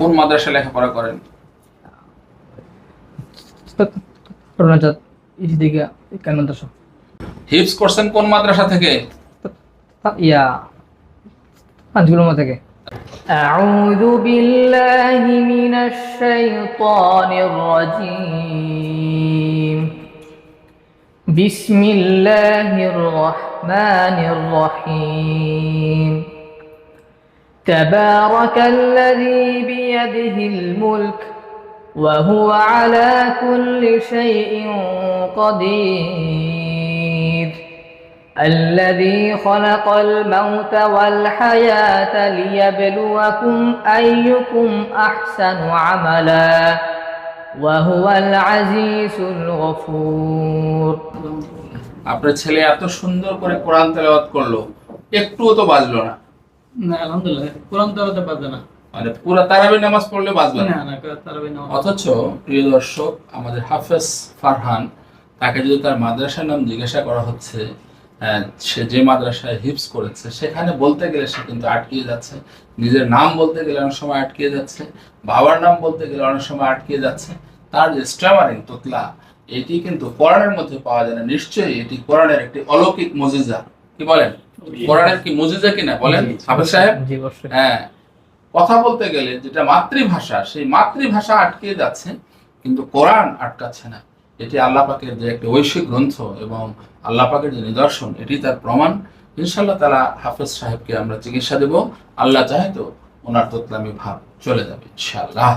কোন মাদ্রাসায় লেখাপড়া করেন করোনাজাত ইসি দিকে কেন দশ হিপস করছেন কোন মাদ্রাসা থেকে ইয়া পাঁচগুলোর থেকে أعوذ بالله من الشيطان الرجيم بسم الله الرحمن الرحيم تبارك الذي بيده الملك وهو على كل شيء قدير الذي خلق الموت والحياة ليبلوكم أيكم أحسن عملا وهو العزيز الغفور আপনার ছেলে এত সুন্দর করে কোরআন তেলাওয়াত করলো একটুও তো বাজলো না না আলহামদুলিল্লাহ কোরআন না। মানে পুরো তারাবি নামাজ পড়লে বাজবে না। তারাবি অথচ প্রিয় দর্শক আমাদের হাফেজ ফারহান তাকে যদি তার মাদ্রাসার নাম জিজ্ঞাসা করা হচ্ছে সে যে মাদ্রাসায় হিপস করেছে সেখানে বলতে গেলে সে কিন্তু আটকিয়ে যাচ্ছে। নিজের নাম বলতে গেলে অনেক সময় আটকিয়ে যাচ্ছে। বাবার নাম বলতে গেলে অনেক সময় আটকিয়ে যাচ্ছে। তার যে স্ট্যামারিং তোতলা এটি কিন্তু কোরআনের মধ্যে পাওয়া যায় না। নিশ্চয়ই এটি কোরআনের একটি অলৌকিক মজিজা। কি বলেন? কোরআনের কি মজিজা কিনা বলেন? হাফেজ সাহেব? হ্যাঁ। কথা বলতে গেলে যেটা মাতৃভাষা সেই মাতৃভাষা আটকে যাচ্ছে কিন্তু কোরআন আটকাচ্ছে না। এটি আল্লাহ পাকের যে একটি ঐশিক গ্রন্থ এবং আল্লাহ পাকের যে নিদর্শন এটি তার প্রমাণ। ইনশাল্লাহ তালা হাফেজ সাহেবকে আমরা চিকিৎসা দেব। আল্লাহ চাহে তো ওনার তোতলামি ভাব চলে যাবে ইনশাআল্লাহ।